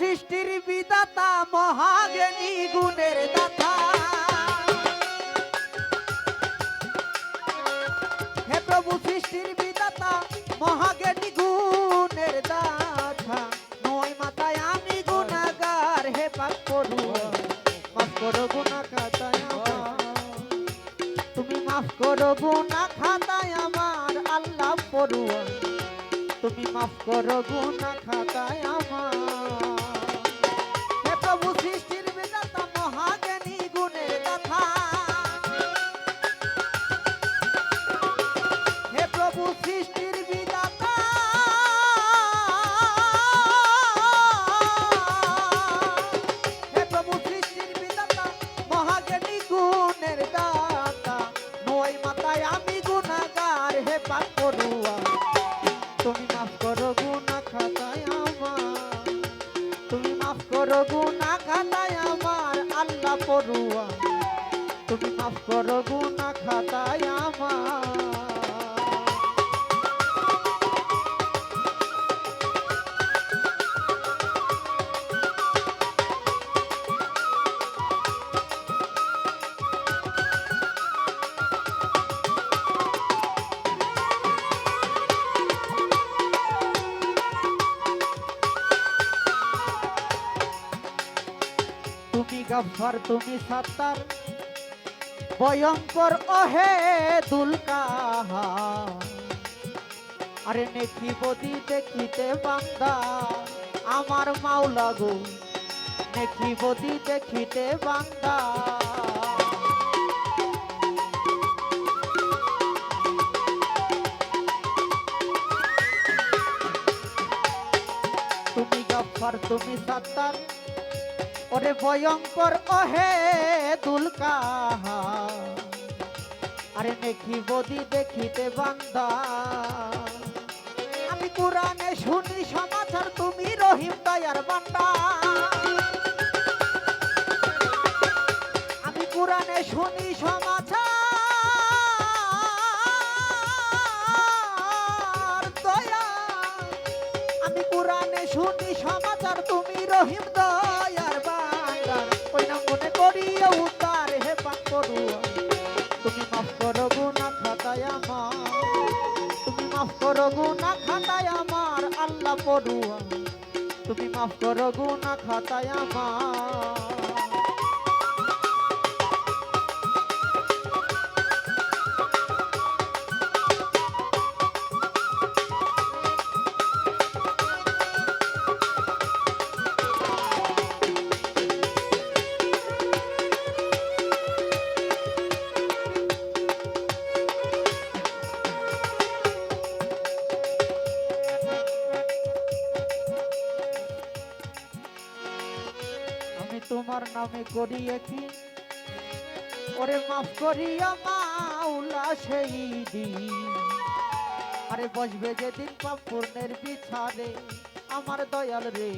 সৃষ্টির বিদাতা মহাজ্ঞানী গুণের দাতা। হে প্রভু, সৃষ্টির বিদাতা মহাজ্ঞানী গুণের দাতা। নয় মাথায় আমি গুণাগার, হে পাক করু মাফ করো গুণা খাতায় তুমি মাফ করো গুণা খাতায় আমার, আল্লাহ পড়ুয়া তুমি মাফ করো গুণা খাতায় আমার। করো গুণা খাতায় আমার আল্লাহ পড়ুয়া তুমি মাফ করো গুণা খাতায় আমার। গাফার তুমি সাত্তার ভয়ঙ্কর অহে দুলকাহা। আরে নেকি বদি দেখিতে বান্দা, আমার মাওলা গো। নেকি বদি দেখিতে বান্দা। তুমি গাফার তুমি সাত্তার ওরে ভয়ঙ্কর অহে দুলকাহা। আরে দেখি বদি দেখিতে বান্দা। আমি কোরআনে শুনি সমাচার, তুমি রহিম দয়ার বান্দা। আমি কোরআনে শুনি সমাচার, দয়া। আমি কোরআনে শুনি সমাচার, তুমি রহিম দয়ার করিয়া উতার হে করুয়া তুমি মাফ করো গুনা খাতায় আমার, তুমি মাফ করো গুনা খাতায় আমার আল্লাহ পড়ুয়া। তুমি মাফ করো গুনা খাতায় আমার। তোমার নামে করিয়েছি। ওরে মাফ করিয়া মাওলা সেই দিন। আরে বসবে যেদিন পাপ পূর্ণের বিছারে আমার দয়াল রে।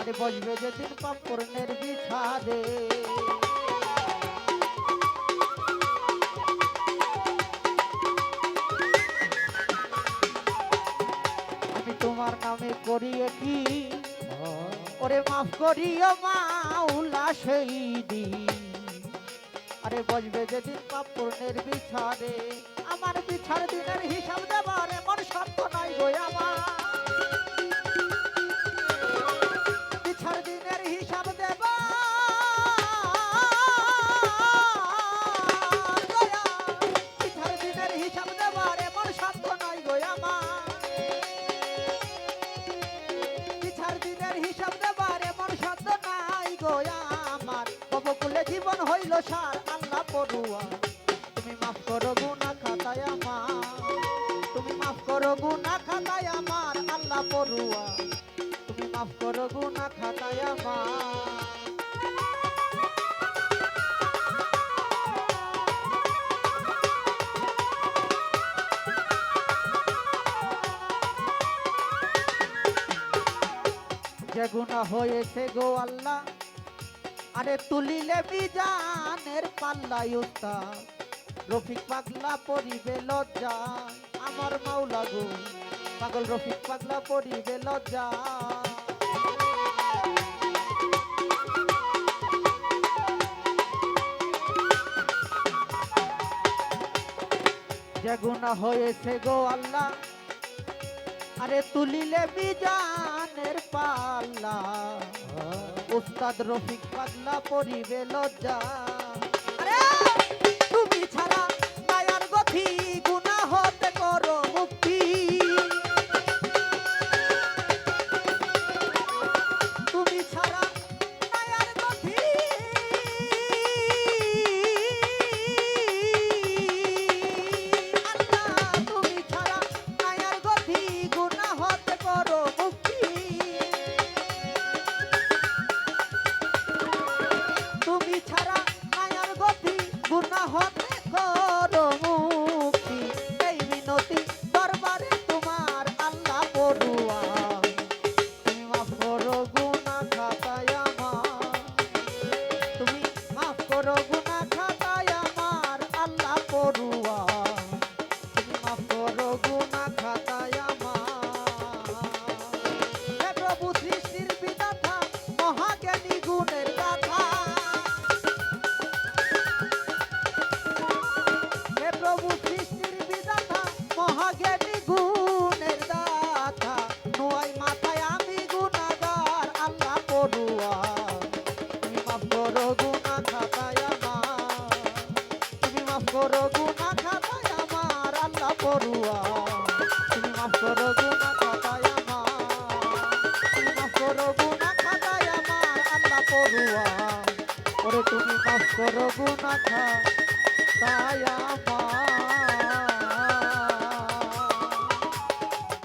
আরে বসবে যেদিন পাপ পূর্ণের বিছারে আমি তোমার নামে করিয়ে কি ওরে মাফ করিও মাউলা সেই দিন। আরে বসবে যেদিন পাপ পূর্ণের বিছারে আমার বিছার দিনের হিসাব দেবার এমন শান্ত নাই গো আমার। ববকুলে জীবন হইল সার, আল্লাহ পড়ুয়া। তুমি মাফ করো গুনা খাতায় আমার। তুমি মাফ করো গুনা খাতায় আমার, আল্লাহ পড়ুয়া। তুমি মাফ করো গুনা খাতায় আমার। যে গুণা হয়েছে গো আল্লাহ আরে তুলিলে বিজানের পাল্লাই উত্তা রফিক পাগলা পরিবে লজ্জা, আমার মাওলা গো। পাগল রফিক পাগলা পরিবে লজ্জা। যে গুণা হয়েছে গো আল্লাহ, আরে তুলিলে বিজান মনের পাল্লা। উস্তাদ রফিক পাল্লা পরিবে লজ্জা। করো মুক্তি এই মিনতি দরবারে তোমার আল্লাহ পড়ুয়া। তুমি মাফ করো গুণা খাতায় আমার। তুমি মাফ করো করো গুণা খাতায় আমার আল্লাহ পড়ুয়া। ওরে তুমি মাফ করো গুণা খা তাই আমার